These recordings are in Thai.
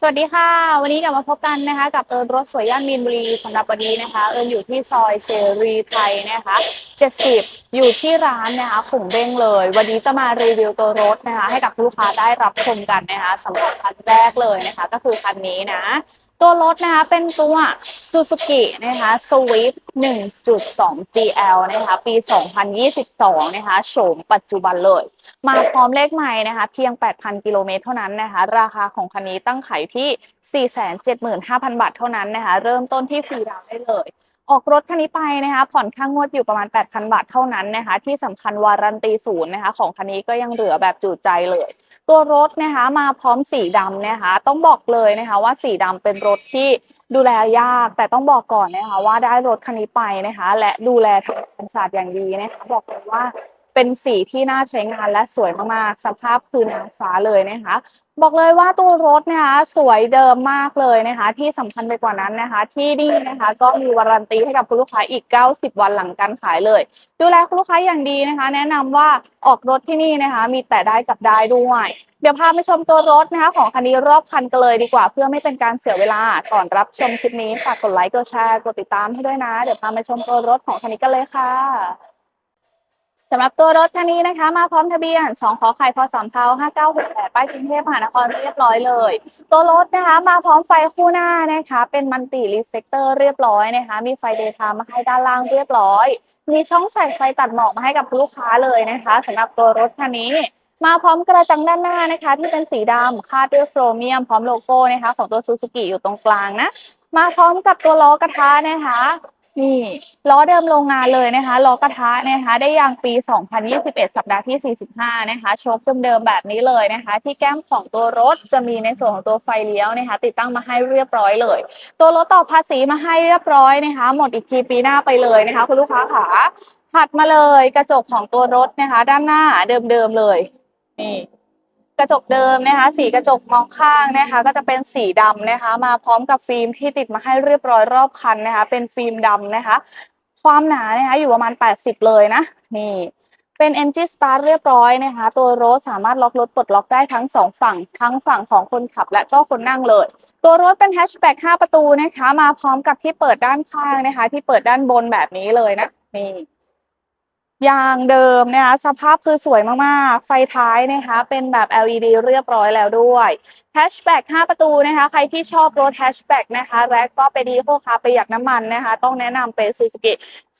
สวัสดีค่ะ วันนี้กลับมาพบกันนะคะ กับเอิญรถสวยย่านมีนบุรีสำหรับวันนี้นะคะ เอินอยู่ที่ซอยเสรีไทยนะคะ 70 อยู่ที่ร้านนะคะขงเบ้งเลย วันนี้จะมารีวิวตัวรถนะคะ ให้กับลูกค้าได้รับชมกันนะคะสำหรับคันแรกเลยนะคะ ก็คือคันนี้นะ ตัวรถนะคะเป็นตัว Suzuki นะคะ Swift 1.2 GL นะคะ ปี 2022 นะคะโฉมปัจจุบันเลย มาพร้อมเลขใหม่นะคะ เพียง 8,000 กิโลเมตรเท่านั้นนะคะ ราคาของคันนี้ตั้งขายที่ 475,000 บาทเท่านั้นนะคะ เริ่มต้นที่ฟรีดาวได้เลย ออกรถคันนี้ไปนะคะผ่อนค่างวดอยู่ประมาณ 8,000 บาทเท่านั้นนะคะที่สำคัญวารันตีศูนย์นะคะของคันนี้ก็ยังเหลือแบบจุใจเลย ตัวรถนะคะมาพร้อมสีดำนะคะต้องบอกเลยนะคะว่าสีดำเป็นรถที่ดูแลยาก แต่ต้องบอกก่อนนะคะว่าได้รถคันนี้ไปนะคะและดูแลทางการศาสตร์อย่างดีนะคะบอกเลยว่า เป็นสีที่น่าใช้งานและสวยมากๆ สภาพคือนางฟ้าเลยนะคะ บอกเลยว่าตัวรถนะคะสวยเดิมมากเลยนะคะ ที่สำคัญไปกว่านั้นนะคะ ที่นี่นะคะ ก็มีวารันตีให้กับคุณลูกค้าอีก 90 วันหลังการขายเลย ดูแลคุณลูกค้าอย่างดีนะคะ แนะนำว่าออกรถที่นี่นะคะ มีแต่ได้กับได้ด้วยเดี๋ยวพาไปชมตัวรถนะคะของคันนี้รอบคันกันเลยดีกว่า เพื่อไม่เป็นการเสียเวลาก่อนรับชมคลิปนี้ฝากกดไลค์กดแชร์กดติดตามให้ด้วยนะ เดี๋ยวพาไปชมตัวรถของคันนี้กันเลยค่ะ สำหรับตัวรถคันนี้นะคะ มาพร้อมทะเบียน 2 ขอไข่พศเท้า5968 ป้ายกรุงเทพมหานครเรียบร้อยเลย ตัวรถนะคะ มาพร้อมไฟคู่หน้านะคะ เป็นมันติรีเฟกเตอร์เรียบร้อยนะคะ มีไฟเดย์ไทม์มาให้ด้านล่างเรียบร้อย มีช่องใส่ไฟตัดหมอกมาให้กับลูกค้าเลยนะคะสำหรับตัวรถคันนี้ มาพร้อมกระจังด้านหน้านะคะ ที่เป็นสีดำคาดด้วยโครเมียมพร้อมโลโก้นะคะ ของตัวซูซูกิอยู่ตรงกลางนะ มาพร้อมกับตัวล้อกระทะนะคะ นี่ล้อเดิมโรงงานเลยนะคะล้อกระทะนะคะ ได้ยางปี 2021 สัปดาห์ที่ 45 นะคะโชคเดิมๆแบบนี้เลยนะคะ ที่แก้มของตัวรถจะมีในส่วนของตัวไฟเลี้ยวนะคะ ติดตั้งมาให้เรียบร้อยเลย ตัวรถต่อภาษีมาให้เรียบร้อยนะคะ หมดอีกทีปีหน้าไปเลยนะคะ คุณลูกค้าขาถัดมาเลยกระจกของตัวรถนะคะ ด้านหน้าเดิมๆเลยนี่ กระจกเดิมนะคะ สีกระจกมองข้างนะคะ ก็จะเป็นสีดำนะคะ มาพร้อมกับฟิล์มที่ติดมาให้เรียบร้อยรอบคันนะคะ เป็นฟิล์มดำนะคะ ความหนานะคะอยู่ประมาณ 80 เลยนะ นี่เป็น Engine Start เรียบร้อยนะคะ ตัวรถสามารถล็อกรถปลดล็อกได้ทั้งสองฝั่ง ทั้งฝั่งของคนขับและก็คนนั่งเลย ตัวรถเป็นแฮชแบ็ก5ประตูนะคะ มาพร้อมกับที่เปิดด้านข้างนะคะ ที่เปิดด้านบนแบบนี้เลยนะ นี่ ยางเดิมนะคะสภาพคือสวยมากๆ ไฟท้ายนะคะเป็นแบบ LED เรียบร้อยแล้วด้วยแฮชแบ็ก5ประตูนะคะ ใครที่ชอบรถแฮชแบ็กนะคะและก็ไปดีพวกค้าประหยัดน้ำมันนะคะ ต้องแนะนำเป็น Suzuki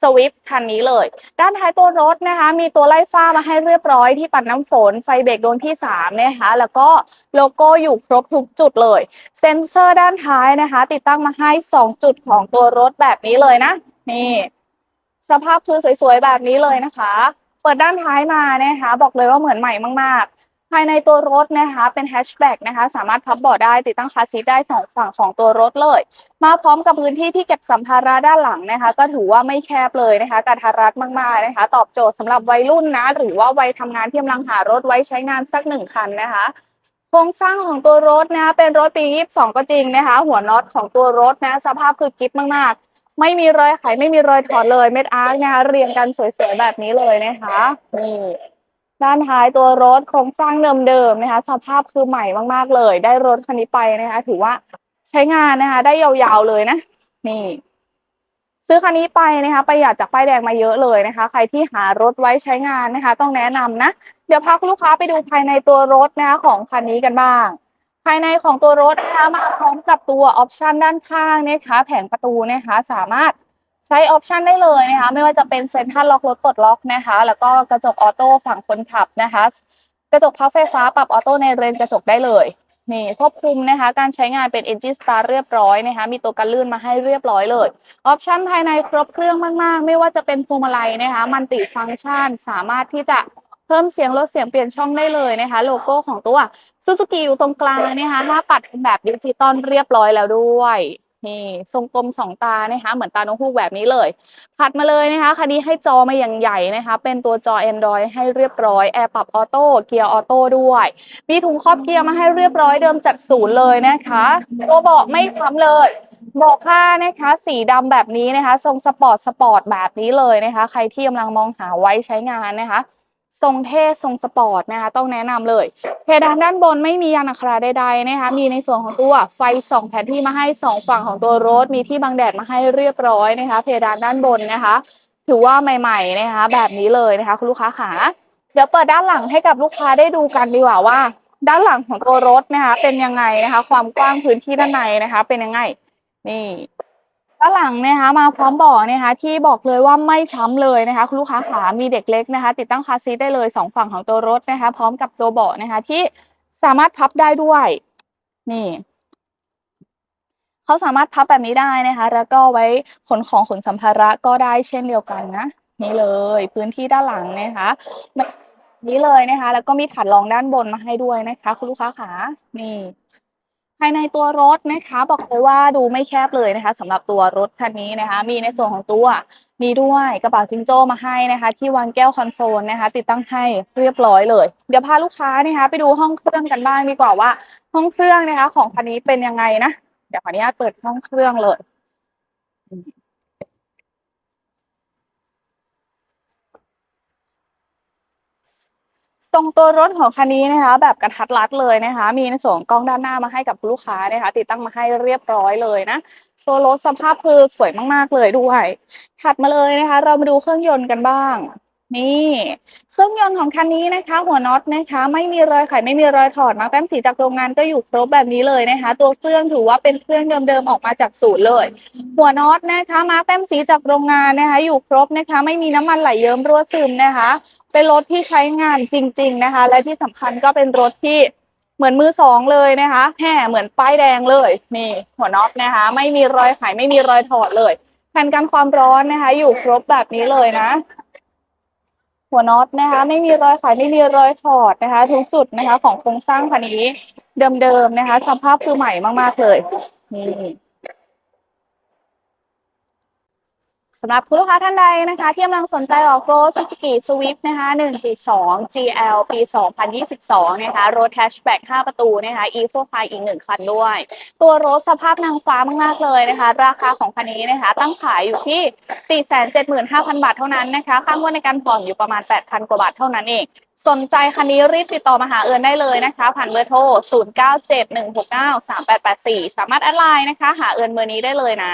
Swift คันนี้เลย ด้านท้ายตัวรถนะคะ มีตัวไล่ฟ้ามาให้เรียบร้อยที่ปัดน้ำฝน ไฟเบรกโดนที่ 3 นะคะ แล้วก็โลโก้อยู่ครบทุกจุดเลย เซ็นเซอร์ด้านท้ายนะคะ ติดตั้งมาให้ 2 จุดของตัวรถแบบนี้เลยนะ นี่ สภาพคือสวยๆแบบนี้เลยนะคะ เปิดด้านท้ายมานะคะ บอกเลยว่าเหมือนใหม่มากๆ ภายในตัวรถนะคะ เป็นแฮชแบ็กนะคะ สามารถพับเบาะได้ติดตั้งคาซีทได้สองฝั่งของตัวรถเลย มาพร้อมกับพื้นที่ที่เก็บสัมภาระด้านหลังนะคะ ก็ถือว่าไม่แคบเลยนะคะกระทัดรัดมากๆนะคะ ตอบโจทย์สำหรับวัยรุ่นนะ หรือว่าวัยทำงานที่กำลังหารถไว้ใช้งานสักหนึ่งคันนะคะโครงสร้างของตัวรถนะคะเป็นรถปี 22 ก็จริงนะคะ หัวน็อตของตัวรถนะ สภาพคือกิ๊บมากๆ ไม่มีรอยไขไม่มีรอยถอดเลยเม็ดอาร์คนะคะเรียงกันสวยๆแบบนี้เลยนะคะนี่ด้านท้ายตัวรถโครงสร้างเดิมๆนะคะ สภาพคือใหม่มากๆเลย ได้รถคันนี้ไปนะคะ ถือว่าใช้งานนะคะ ได้ยาวๆเลยนะ นี่ ซื้อคันนี้ไปนะคะประหยัดจากป้ายแดงมาเยอะเลยนะคะ ใครที่หารถไว้ใช้งานนะคะ ต้องแนะนำนะ เดี๋ยวพาคุณลูกค้าไปดูภายในตัวรถนะคะของคันนี้กันบ้าง ภายในของตัวรถนะคะมาพร้อมกับตัวออปชันด้านข้างนะคะแผงประตูนะคะสามารถใช้ออปชันได้เลยนะคะไม่ว่าจะเป็นเซ็นทรัลล็อกรถปลดล็อกนะคะ แล้วก็กระจกออโต้ฝั่งคนขับนะคะ กระจกพับไฟฟ้าปรับออโต้ในเรนกระจกได้เลยนี่ควบคุมนะคะ การใช้งานเป็น Engine Star เรียบร้อยนะคะ มีตัวกันลื่นมาให้เรียบร้อยเลยออปชันภายในครบเครื่องมาก ๆ ไม่ว่าจะเป็นพวงมาลัยนะคะ มันติฟังก์ชันสามารถที่จะ เพิ่มเสียงลดเสียงเปลี่ยนช่องได้เลยนะคะ โลโก้ของตัว Suzuki อยู่ตรงกลางนะคะหน้าปัดเป็นแบบดิจิตอลเรียบร้อยแล้วด้วยนี่ทรงกลมสองตานะคะ เหมือนตานกฮูกแบบนี้เลย ถัดมาเลยนะคะ คันนี้ให้จอมาอย่างใหญ่นะคะ เป็นตัวจอ Android ให้เรียบร้อยแอร์ปรับออโต้เกียร์ออโต้ด้วย มีถุงครอบเกียร์มาให้เรียบร้อยเดิมจากศูนย์เลยนะคะ ตัวเบาะไม่ค้ำเลยเบาะผ้านะคะ สีดำแบบนี้นะคะ ทรงสปอร์ตสปอร์ตแบบนี้เลยนะคะ ใครที่กำลังมองหาไว้ใช้งานนะคะ ทรงเท่ทรงสปอร์ตนะคะต้องแนะนำเลย เพดานด้านบนไม่มียางอัคราใดๆนะคะมีในส่วนของตัวไฟสองแผนที่มาให้สองฝั่งของตัวรถ มีที่บังแดดมาให้เรียบร้อยนะคะ เพดานด้านบนนะคะ ถือว่าใหม่ๆนะคะ แบบนี้เลยนะคะคุณลูกค้าขาเดี๋ยวเปิดด้านหลังให้กับลูกค้าได้ดูกันดีกว่าว่า ด้านหลังของตัวรถนะคะ เป็นยังไงนะคะ ความกว้างพื้นที่ด้านในนะคะ เป็นยังไง นี่ ด้านหลังนะคะมาพร้อมเบาะนะคะที่บอกเลยว่าไม่ช้ำเลยนะคะคุณลูกค้าขามีเด็กเล็กนะคะ ติดตั้งคาซีทได้เลยสองฝั่งของตัวรถนะคะ พร้อมกับตัวเบาะนะคะ ที่สามารถพับได้ด้วยนี่เขาสามารถพับแบบนี้ได้นะคะ แล้วก็ไว้ขนของขนสัมภาระก็ได้เช่นเดียวกันนะนี่เลยพื้นที่ด้านหลังนะคะนี้เลยนะคะ แล้วก็มีถัดรองด้านบนมาให้ด้วยนะคะ คุณลูกค้าขานี่ ภายในตัวรถนะคะบอกเลยว่าดูไม่แคบเลยนะคะสำหรับตัวรถคันนี้นะคะ มีในส่วนของตัวมีด้วยกระเป๋าจิงโจ้มาให้นะคะ ที่วางแก้วคอนโซลนะคะ ติดตั้งให้เรียบร้อยเลย เดี๋ยวพาลูกค้านะคะ ไปดูห้องเครื่องกันบ้างดีกว่าว่า ห้องเครื่องนะคะ ของคันนี้เป็นยังไงนะเดี๋ยวขออนุญาตเปิดห้องเครื่องเลย ตรงตัวรถของคันนี้นะคะ แบบกระทัดรัดเลยนะคะ มีในส่วนของกล้องด้านหน้ามาให้กับลูกค้านะคะ ติดตั้งมาให้เรียบร้อยเลยนะตัวรถสภาพคือสวยมากๆเลยด้วย ถัดมาเลยนะคะ เรามาดูเครื่องยนต์กันบ้าง นี่เครื่องยนต์ของคันนี้นะคะ หัวน็อตนะคะ ไม่มีรอยไขไม่มีรอยถอดมาแต้มสีจากโรงงานก็อยู่ครบแบบนี้เลยนะคะ ตัวเครื่องถือว่าเป็นเครื่องเดิมๆออกมาจากศูนย์เลย หัวน็อตนะคะมาแต้มสีจากโรงงานนะคะ อยู่ครบนะคะ ไม่มีน้ำมันไหลเยิ้มรั่วซึมนะคะ เป็นรถที่ใช้งานจริง ๆนะคะ และที่สำคัญก็เป็นรถที่เหมือนมือสองเลยนะคะแห่เหมือนป้ายแดงเลยนี่หัวน็อตนะคะ ไม่มีรอยไขไม่มีรอยถอดเลยแผ่นกันความร้อนนะคะ อยู่ครบแบบนี้เลยนะ หัวน็อตนะคะ ไม่มีรอยไขไม่มีรอยถอดนะคะ ทุกจุดนะคะ ของโครงสร้างคันนี้เดิมๆนะคะ สภาพคือใหม่มากๆเลยนี่ สำหรับคุณลูกค้าท่านใดนะคะ ที่กำลังสนใจออกรถ Suzuki Swift นะคะ 1.2 GL ปี 2022 นะคะ รถแฮชแบ็ก5ประตูนะคะ e 4 5อีกหนึ่งคันด้วย ตัวรถสภาพนางฟ้ามากๆเลยนะคะ ราคาของคันนี้นะคะ ตั้งขายอยู่ที่ 475,000 บาทเท่านั้นนะคะค่างวดในการผ่อนอยู่ประมาณ 8,000 กว่าบาทเท่านั้นเองสนใจคันนี้รีบติดต่อมาหาเอิญได้เลยนะคะ ผ่านเบอร์โทร 0971693884 สามารถแอดไลน์นะคะ หาเอิญเบอร์นี้ได้เลยนะ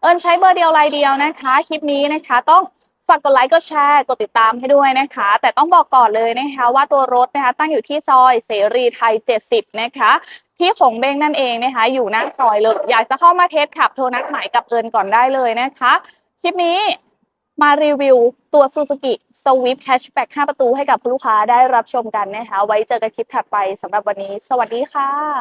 เอิญใช้เบอร์เดียวรายเดียวนะคะ คลิปนี้นะคะต้องฝากกดไลค์กดแชร์กดติดตามให้ด้วยนะคะ แต่ต้องบอกก่อนเลยนะคะว่าตัวรถนะคะตั้งอยู่ที่ซอยเสรีไทย 70 นะคะที่ของเบ้งนั่นเองนะคะ อยู่หน้าซอยเลยอยากจะเข้ามาเทสขับโทรนัดหมายกับเอิญก่อนได้เลยนะคะ คลิปนี้มารีวิวตัว Suzuki Swift Hatchback 5 ประตูให้กับลูกค้าได้รับชมกันนะคะ ไว้เจอกันคลิปถัดไปสำหรับวันนี้ สวัสดีค่ะ